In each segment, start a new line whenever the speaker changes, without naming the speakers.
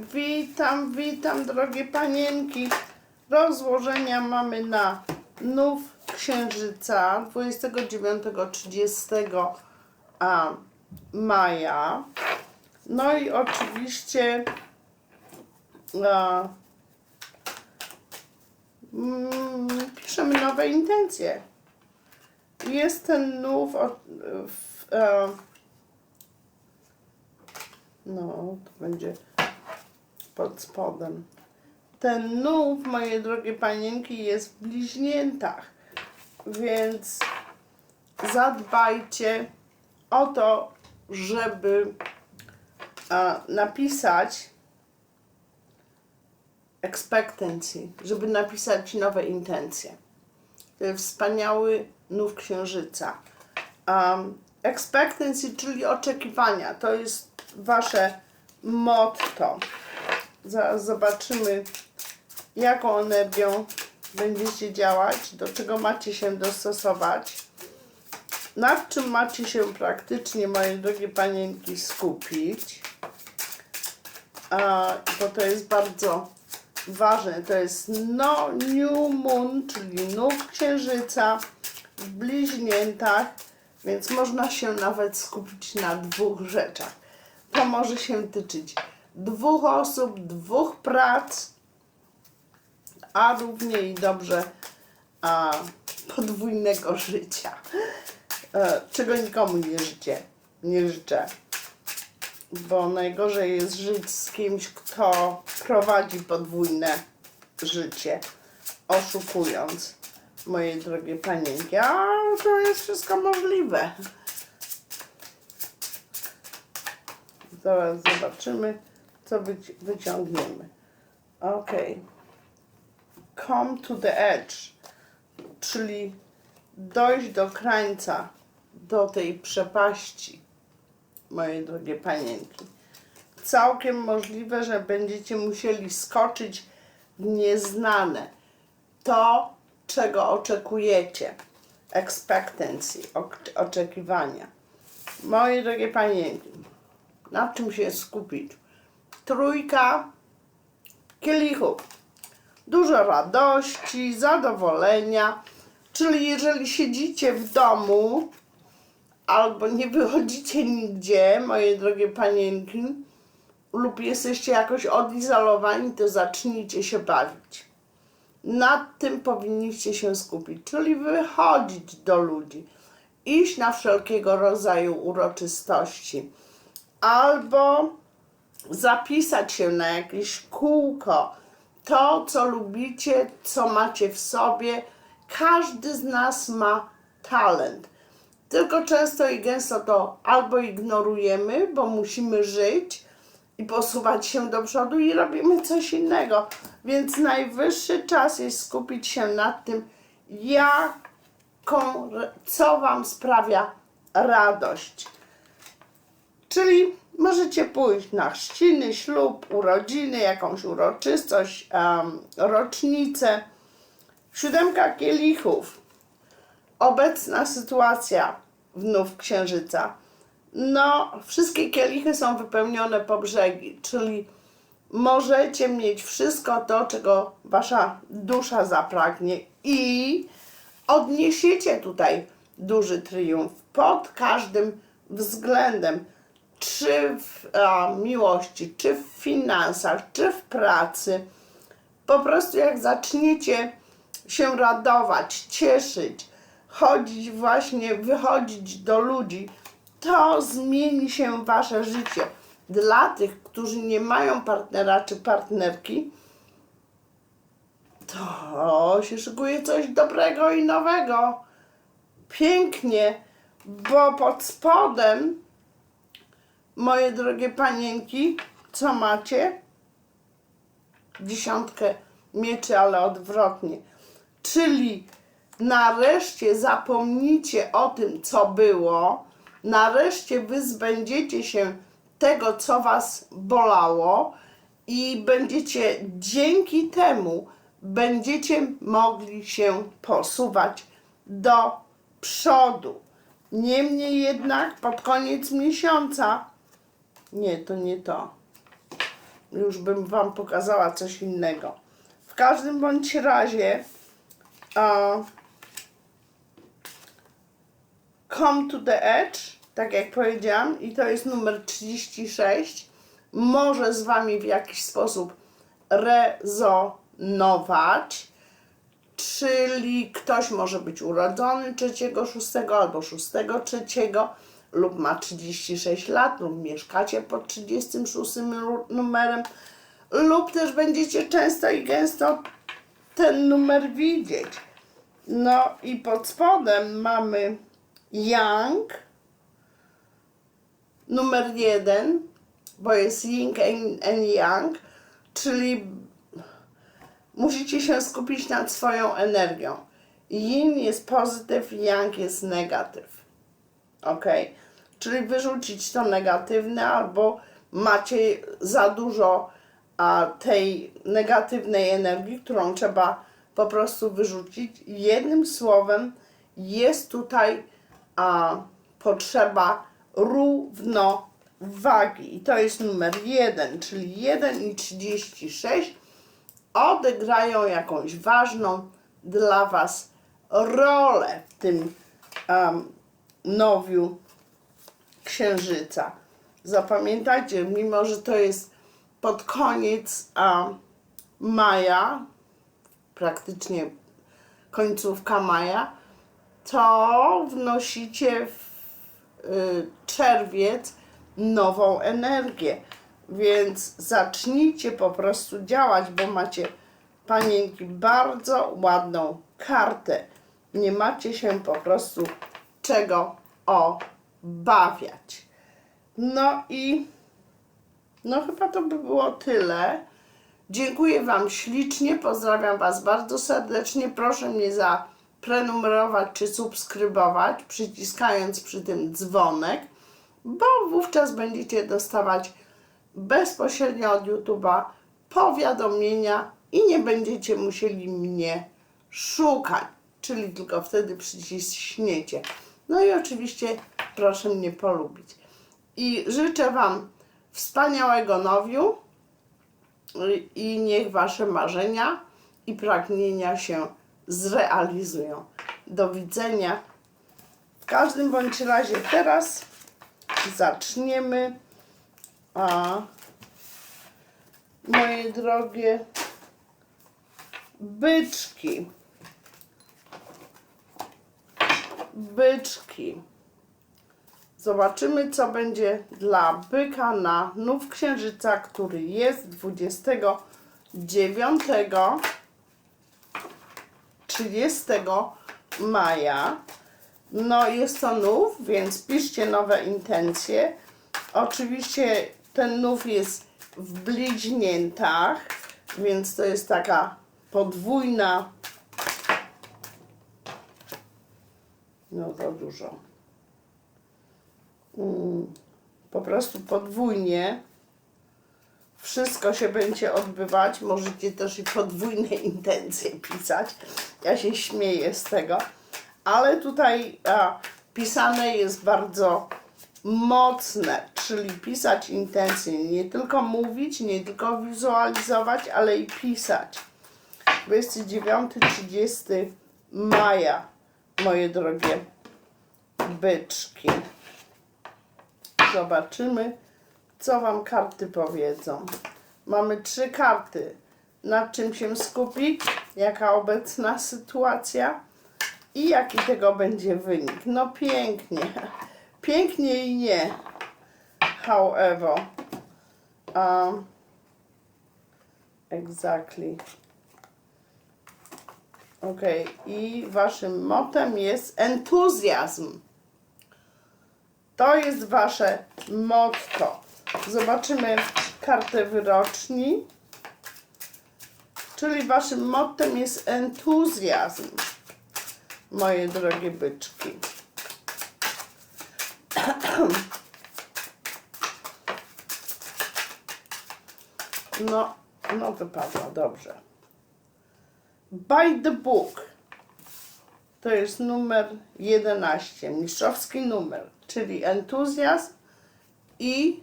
Witam, witam drogie panienki. Rozłożenia mamy na nów księżyca 29-30 a, maja. No i oczywiście a, mm, piszemy nowe intencje. Jest ten nów o- w, e, no, to będzie pod spodem. Ten nów, moje drogie panienki, jest w bliźniętach, więc zadbajcie o to, żeby a, napisać expectancy, żeby napisać nowe intencje. Jest wspaniały nów księżyca. Um, expectancy, czyli oczekiwania, to jest wasze motto. Zaraz zobaczymy, jaką energią będziecie działać, do czego macie się dostosować, nad czym macie się praktycznie, moje drogie panienki, skupić. A, bo to jest bardzo ważne. To jest no, new moon, czyli nów księżyca w bliźniętach, więc można się nawet skupić na dwóch rzeczach. To może się tyczyć dwóch osób, dwóch prac, a równie dobrze a, podwójnego życia, e, czego nikomu nie życzę. Nie życzę. Bo najgorzej jest żyć z kimś, kto prowadzi podwójne życie, oszukując moje drogie panienki. A to jest wszystko możliwe. Zaraz zobaczymy, co wyci- wyciągniemy. Ok. Come to the edge, czyli dojść do krańca, do tej przepaści, moje drogie panienki. Całkiem możliwe, że będziecie musieli skoczyć w nieznane. To, czego oczekujecie. Expectancy, oczekiwania. Moje drogie panienki, na czym się skupić? Trójka kielichów. Dużo radości, zadowolenia. Czyli jeżeli siedzicie w domu albo nie wychodzicie nigdzie, moje drogie panienki, lub jesteście jakoś odizolowani, to zacznijcie się bawić. Nad tym powinniście się skupić, czyli wychodzić do ludzi, iść na wszelkiego rodzaju uroczystości, albo zapisać się na jakieś kółko, to co lubicie, co macie w sobie. Każdy z nas ma talent. Tylko często i gęsto to albo ignorujemy, bo musimy żyć i posuwać się do przodu i robimy coś innego. Więc najwyższy czas jest skupić się nad tym, jaką, co Wam sprawia radość. Czyli możecie pójść na chrzciny, ślub, urodziny, jakąś uroczystość, em, rocznicę. Siódemka kielichów. Obecna sytuacja wnów księżyca. No, wszystkie kielichy są wypełnione po brzegi, czyli możecie mieć wszystko to, czego wasza dusza zapragnie i odniesiecie tutaj duży triumf pod każdym względem. Czy w miłości, czy w finansach, czy w pracy. Po prostu jak zaczniecie się radować, cieszyć, chodzić właśnie, wychodzić do ludzi, to zmieni się wasze życie. Dla tych, którzy nie mają partnera czy partnerki, to się szykuje coś dobrego i nowego. Pięknie, bo pod spodem, moje drogie panienki, co macie? Dziesiątkę mieczy, ale odwrotnie. Czyli nareszcie zapomnicie o tym, co było, nareszcie wyzbędziecie się tego, co was bolało i będziecie dzięki temu będziecie mogli się posuwać do przodu. Niemniej jednak pod koniec miesiąca, nie, to nie to. już bym Wam pokazała coś innego. W każdym bądź razie a, Come to the Edge, tak jak powiedziałam, i to jest numer 36, może z Wami w jakiś sposób rezonować, czyli ktoś może być urodzony 3, 6 albo 6, 3 lub ma 36 lat lub mieszkacie pod 36 nu- numerem lub też będziecie często i gęsto ten numer widzieć. No i pod spodem mamy Young, numer jeden, bo jest Ying and, and Yang, czyli musicie się skupić nad swoją energią. Yin jest pozytyw, Yang jest negatyw. Ok? Czyli wyrzucić to negatywne, albo macie za dużo a, tej negatywnej energii, którą trzeba po prostu wyrzucić. Jednym słowem, jest tutaj a, potrzeba równowagi. I to jest numer 1, czyli 1 i 36 odegrają jakąś ważną dla Was rolę w tym um, nowiu księżyca. Zapamiętajcie, mimo że to jest pod koniec um, maja, praktycznie końcówka maja, to wnosicie w y, czerwiec nową energię. Więc zacznijcie po prostu działać, bo macie panienki bardzo ładną kartę. Nie macie się po prostu czego obawiać. No i no chyba to by było tyle. Dziękuję Wam ślicznie, pozdrawiam Was bardzo serdecznie. Proszę mnie zaprenumerować czy subskrybować, przyciskając przy tym dzwonek, bo wówczas będziecie dostawać bezpośrednio od YouTube'a powiadomienia i nie będziecie musieli mnie szukać, czyli tylko wtedy przyciśniecie. No i oczywiście proszę mnie polubić. I życzę Wam wspaniałego nowiu i niech Wasze marzenia i pragnienia się zrealizują. Do widzenia. W każdym bądź razie teraz zaczniemy. A moje drogie byczki. Byczki. Zobaczymy, co będzie dla byka na nów księżyca, który jest 29 30 maja. No, jest to nów, więc piszcie nowe intencje. Oczywiście ten nów jest w bliźniętach, więc to jest taka podwójna. No, za dużo. Mm, po prostu podwójnie. Wszystko się będzie odbywać. Możecie też i podwójne intencje pisać. Ja się śmieję z tego. Ale tutaj a, pisane jest bardzo mocne, czyli pisać intencje. Nie tylko mówić, nie tylko wizualizować, ale i pisać. 29-30 maja, moje drogie byczki. Zobaczymy, co Wam karty powiedzą. Mamy trzy karty. Nad czym się skupić, jaka obecna sytuacja i jaki tego będzie wynik. No pięknie. Pięknie i nie. However. Um, exactly. Ok, i waszym motem jest entuzjazm. To jest wasze motto. Zobaczymy kartę wyroczni. Czyli waszym mottem jest entuzjazm, moje drogie byczki. No, no wypadło, dobrze. By the book. To jest numer 11, mistrzowski numer, czyli entuzjazm i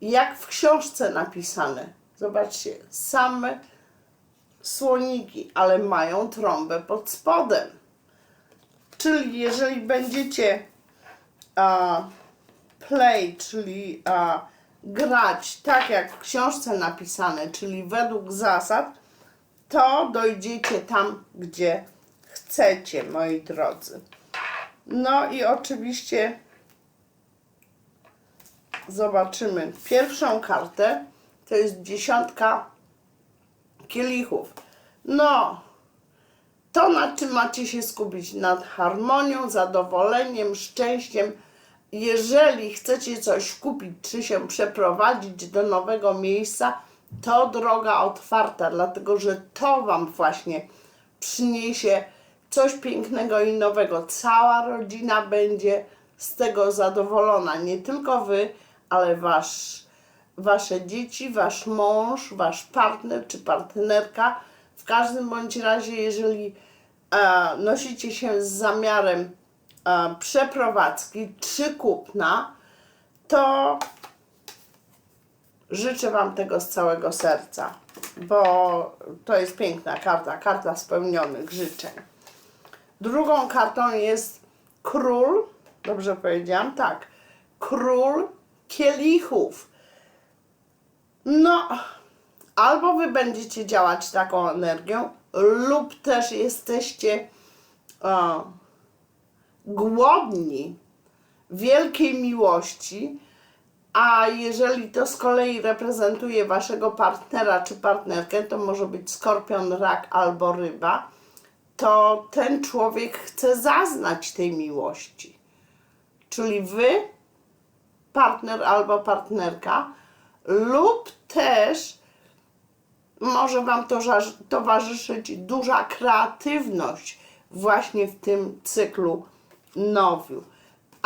jak w książce napisane. Zobaczcie, same słoniki, ale mają trąbę pod spodem. Czyli jeżeli będziecie a, play, czyli a, grać tak jak w książce napisane, czyli według zasad, to dojdziecie tam, gdzie chcecie, moi drodzy. No i oczywiście zobaczymy pierwszą kartę. To jest dziesiątka kielichów. No, to nad czym macie się skupić? Nad harmonią, zadowoleniem, szczęściem. Jeżeli chcecie coś kupić, czy się przeprowadzić do nowego miejsca, to droga otwarta, dlatego że to Wam właśnie przyniesie coś pięknego i nowego. Cała rodzina będzie z tego zadowolona. Nie tylko Wy, ale Wasz, Wasze dzieci, Wasz mąż, Wasz partner czy partnerka. W każdym bądź razie, jeżeli e, nosicie się z zamiarem e, przeprowadzki czy kupna, to życzę Wam tego z całego serca, bo to jest piękna karta, karta spełnionych życzeń. Drugą kartą jest król, dobrze powiedziałam? Tak, król kielichów. No, albo Wy będziecie działać taką energią, lub też jesteście o, głodni wielkiej miłości, a jeżeli to z kolei reprezentuje waszego partnera czy partnerkę, to może być skorpion, rak albo ryba, to ten człowiek chce zaznać tej miłości. Czyli wy, partner albo partnerka, lub też może Wam to towarzyszyć duża kreatywność właśnie w tym cyklu nowiu.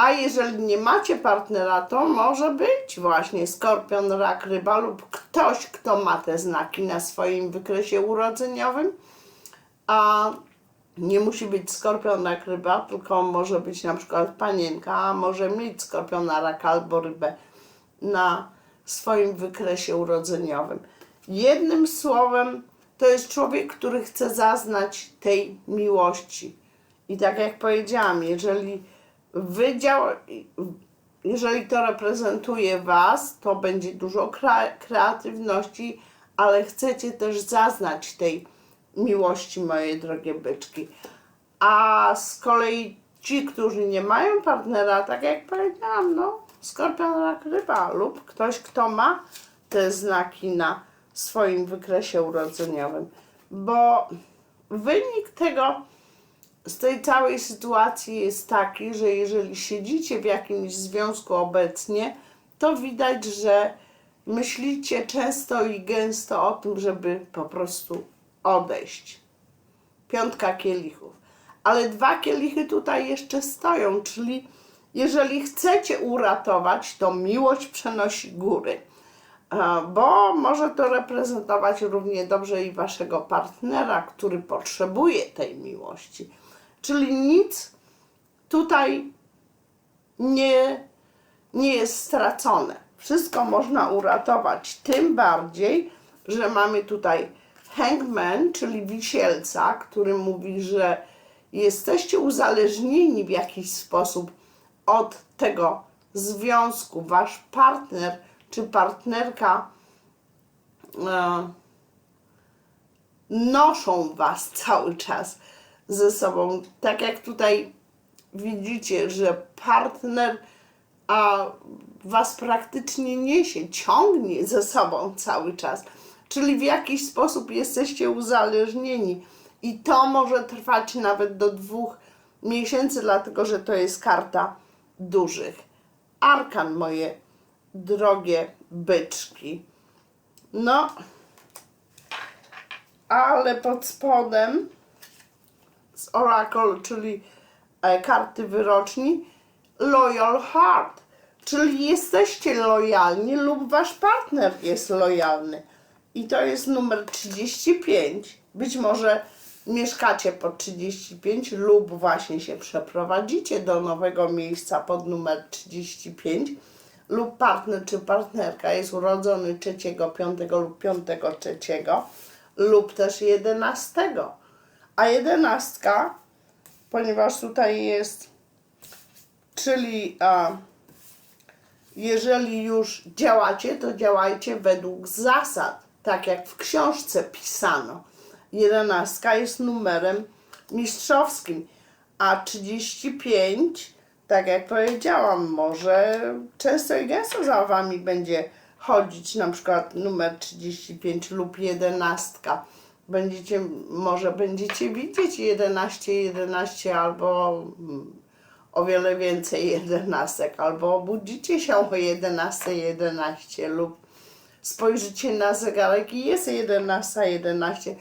A jeżeli nie macie partnera, to może być właśnie skorpion, rak, ryba lub ktoś, kto ma te znaki na swoim wykresie urodzeniowym. A nie musi być skorpion, rak, ryba, tylko może być na przykład panienka, a może mieć skorpiona, rak albo rybę na swoim wykresie urodzeniowym. Jednym słowem, to jest człowiek, który chce zaznać tej miłości. I tak jak powiedziałam, jeżeli wydział, jeżeli to reprezentuje Was, to będzie dużo kre- kreatywności, ale chcecie też zaznać tej miłości, moje drogie byczki. A z kolei ci, którzy nie mają partnera, tak jak powiedziałam, no, skorpion, rak, ryba lub ktoś, kto ma te znaki na swoim wykresie urodzeniowym. Bo wynik tego, z tej całej sytuacji jest taki, że jeżeli siedzicie w jakimś związku obecnie, to widać, że myślicie często i gęsto o tym, żeby po prostu odejść. Piątka kielichów. Ale dwa kielichy tutaj jeszcze stoją, czyli jeżeli chcecie uratować, to miłość przenosi góry. E, Bo może to reprezentować równie dobrze i waszego partnera, który potrzebuje tej miłości. Czyli nic tutaj nie, nie jest stracone. Wszystko można uratować, tym bardziej, że mamy tutaj hangman, czyli wisielca, który mówi, że jesteście uzależnieni w jakiś sposób od tego związku. Wasz partner czy partnerka e, noszą was cały czas ze sobą. Tak jak tutaj widzicie, że partner a was praktycznie niesie, ciągnie ze sobą cały czas. Czyli w jakiś sposób jesteście uzależnieni. I to może trwać nawet do dwóch miesięcy, dlatego że to jest karta dużych. Arkan, moje drogie byczki. No, ale pod spodem z Oracle, czyli e, karty wyroczni, Loyal Heart, czyli jesteście lojalni lub wasz partner jest lojalny. I to jest numer 35. Być może mieszkacie pod 35 lub właśnie się przeprowadzicie do nowego miejsca pod numer 35. lub partner czy partnerka jest urodzony 3, 5 lub 5, 3 lub też 11. A jedenastka, ponieważ tutaj jest, czyli a, jeżeli już działacie, to działajcie według zasad, tak jak w książce pisano. Jedenastka jest numerem mistrzowskim, a 35, tak jak powiedziałam, może często i gęsto za wami będzie chodzić na przykład numer 35 lub 11. Będziecie, może będziecie widzieć 11, 11 albo mm, o wiele więcej jedenastek, albo obudzicie się o 11, 11 lub spojrzycie na zegarek i jest 11, 11.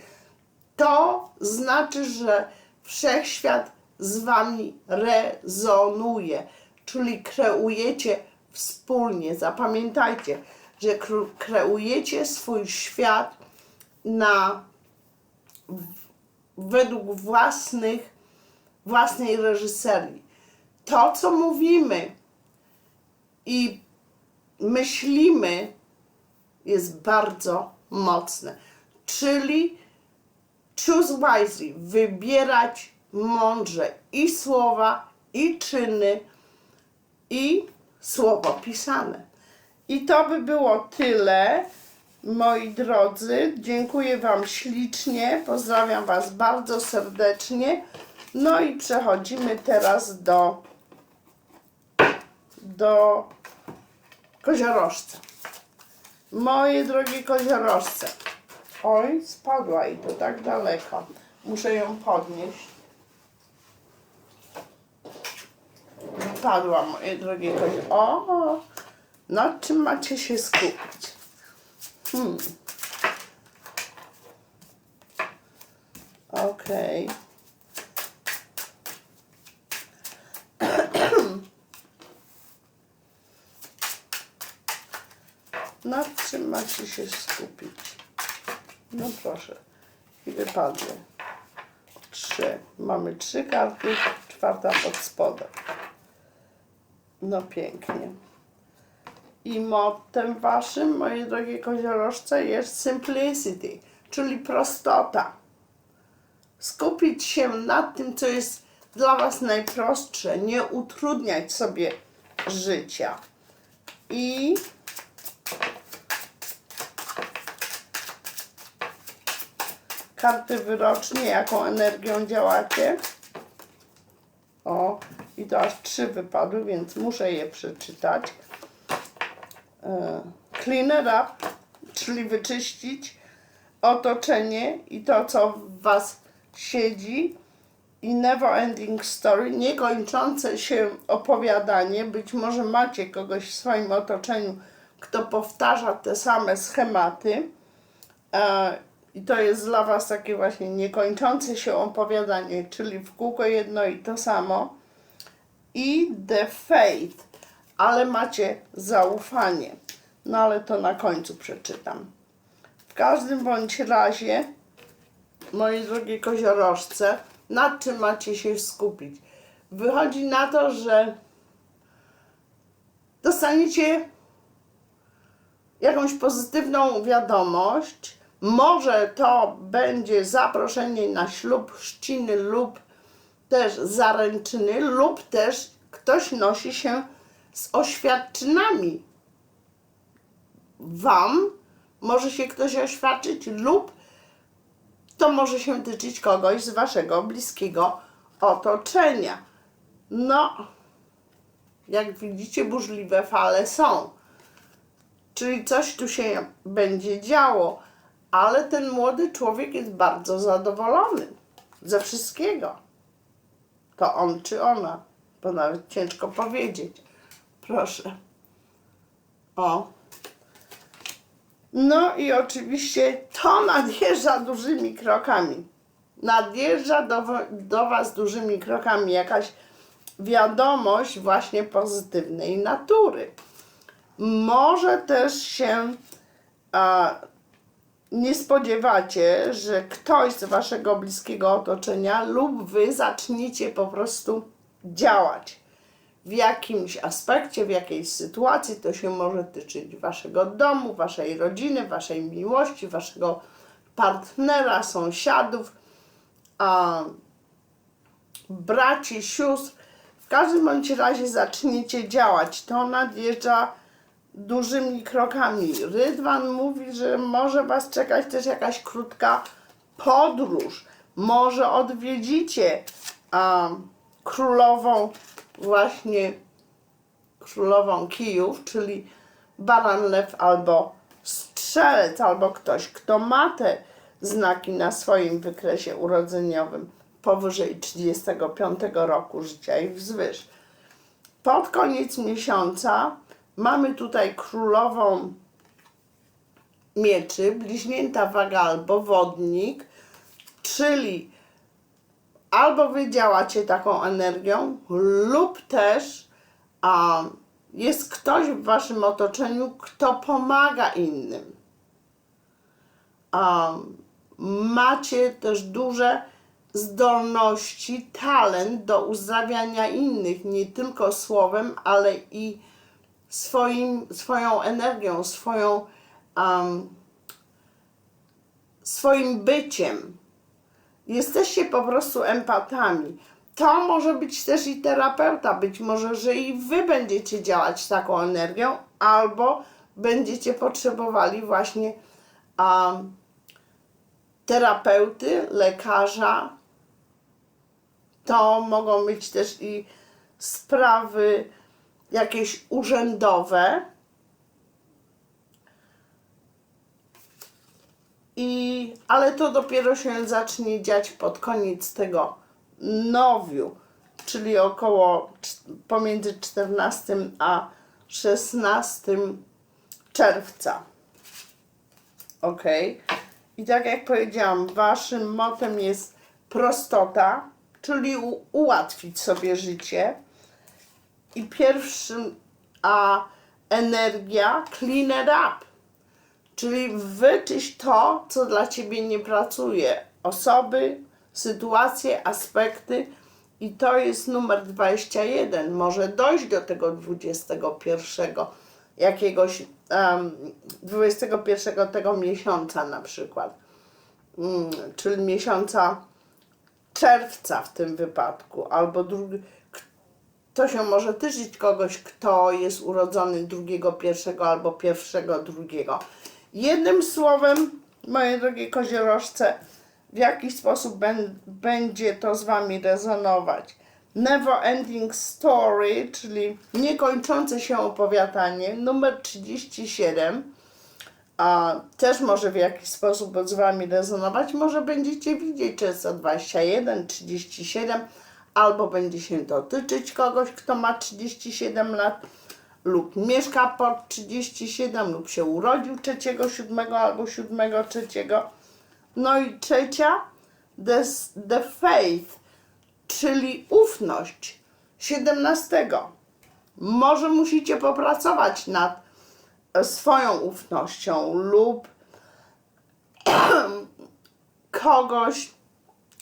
To znaczy, że wszechświat z wami rezonuje, czyli kreujecie wspólnie. Zapamiętajcie, że kreujecie swój świat na według własnych, własnej reżyserii. To, co mówimy i myślimy, jest bardzo mocne. Czyli choose wisely, wybierać mądrze i słowa, i czyny, i słowo pisane. I to by było tyle, moi drodzy. Dziękuję Wam ślicznie, pozdrawiam Was bardzo serdecznie. No i przechodzimy teraz do, do koziorożca. Moje drogie koziorożce. Oj, spadła i to tak daleko. Muszę ją podnieść. Wypadła, moje drogie kozie. O, nad czym macie się skupić? Hmm. Okej. Nad czym macie się skupić? No proszę. I wypadły. Trzy. Mamy trzy karty, czwarta pod spodem. No pięknie. I mottem waszym, moje drogie koziorożce, jest simplicity, czyli prostota. Skupić się nad tym, co jest dla was najprostsze, nie utrudniać sobie życia. I karty wyrocznie, jaką energią działacie. O, i to aż trzy wypadły, więc muszę je przeczytać. E, Clean it up, czyli wyczyścić otoczenie i to, co w Was siedzi. I never ending story, niekończące się opowiadanie. Być może macie kogoś w swoim otoczeniu, kto powtarza te same schematy. E, I to jest dla Was takie właśnie niekończące się opowiadanie, czyli w kółko jedno i to samo. I the faith, ale macie zaufanie. No ale to na końcu przeczytam. W każdym bądź razie, moi drogie koziorożce, nad czym macie się skupić? Wychodzi na to, że dostaniecie jakąś pozytywną wiadomość. Może to będzie zaproszenie na ślub, chrzciny lub też zaręczyny, lub też ktoś nosi się z oświadczynami. Wam może się ktoś oświadczyć, lub to może się tyczyć kogoś z waszego bliskiego otoczenia. No, jak widzicie, burzliwe fale są. Czyli coś tu się będzie działo, ale ten młody człowiek jest bardzo zadowolony ze wszystkiego. To on czy ona, bo nawet ciężko powiedzieć. Proszę. O. No i oczywiście to nadjeżdża dużymi krokami. Nadjeżdża do, do Was dużymi krokami jakaś wiadomość właśnie pozytywnej natury. Może też się a, nie spodziewacie, że ktoś z Waszego bliskiego otoczenia lub Wy zaczniecie po prostu działać. W jakimś aspekcie, w jakiejś sytuacji. To się może tyczyć waszego domu, waszej rodziny, waszej miłości, waszego partnera, sąsiadów, a, braci, sióstr. W każdym bądź razie zaczniecie działać. To nadjeżdża dużymi krokami. Rydwan mówi, że może Was czekać też jakaś krótka podróż. Może odwiedzicie a, królową, właśnie królową kijów, czyli baran, lew albo strzelec, albo ktoś, kto ma te znaki na swoim wykresie urodzeniowym powyżej 35 roku życia i wzwyż. Pod koniec miesiąca mamy tutaj królową mieczy, bliźnięta waga albo wodnik, czyli albo wy działacie taką energią, lub też a, jest ktoś w waszym otoczeniu, kto pomaga innym. A, macie też duże zdolności, talent do uzdrawiania innych, nie tylko słowem, ale i swoim, swoją energią, swoją, um, swoim byciem. Jesteście po prostu empatami. To może być też i terapeuta, być może, że i wy będziecie działać taką energią, albo będziecie potrzebowali właśnie um, terapeuty, lekarza. To mogą być też i sprawy jakieś urzędowe. I, ale to dopiero się zacznie dziać pod koniec tego nowiu, czyli około pomiędzy 14 a 16 czerwca. Ok. I tak jak powiedziałam, waszym motem jest prostota, czyli ułatwić sobie życie. I pierwszym, a energia clean up, czyli wyczyść to, co dla ciebie nie pracuje. Osoby, sytuacje, aspekty. I to jest numer 21. Może dojść do tego 21 jakiegoś um, 21 tego miesiąca na przykład. Mm, czyli miesiąca czerwca w tym wypadku, albo drugi, to się może tyczyć kogoś, kto jest urodzony drugiego pierwszego albo pierwszego drugiego. Jednym słowem, moje drogie koziorożce, w jaki sposób będzie to z Wami rezonować. Never Ending Story, czyli niekończące się opowiadanie, numer 37, a też może w jakiś sposób z Wami rezonować. Może będziecie widzieć często 21, 37, albo będzie się dotyczyć kogoś, kto ma 37 lat, lub mieszka pod 37, lub się urodził 3, 7 albo 7, 3. No i trzecia, the, the faith, czyli ufność 17. Może musicie popracować nad e, swoją ufnością lub kogoś,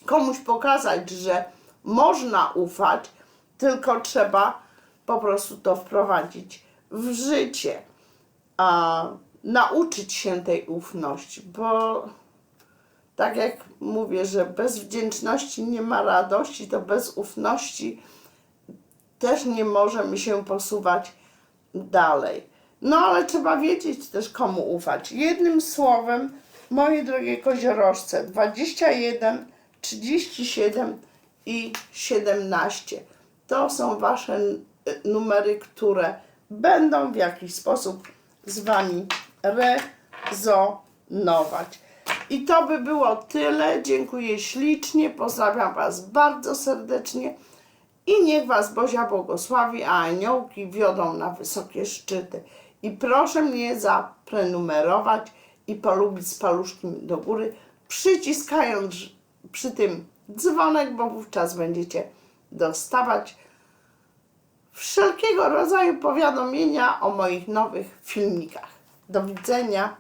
komuś pokazać, że można ufać, tylko trzeba po prostu to wprowadzić w życie, a nauczyć się tej ufności, bo tak jak mówię, że bez wdzięczności nie ma radości, to bez ufności też nie możemy się posuwać dalej. No ale trzeba wiedzieć też komu ufać. Jednym słowem, moje drogie koziorożce, 21, 37 i 17. To są Wasze numery, które będą w jakiś sposób z Wami rezonować. I to by było tyle. Dziękuję ślicznie. Pozdrawiam Was bardzo serdecznie. I niech Was Bozia błogosławi, a aniołki wiodą na wysokie szczyty. I proszę mnie zaprenumerować i polubić z paluszkiem do góry, przyciskając przy tym dzwonek, bo wówczas będziecie dostawać wszelkiego rodzaju powiadomienia o moich nowych filmikach. Do widzenia.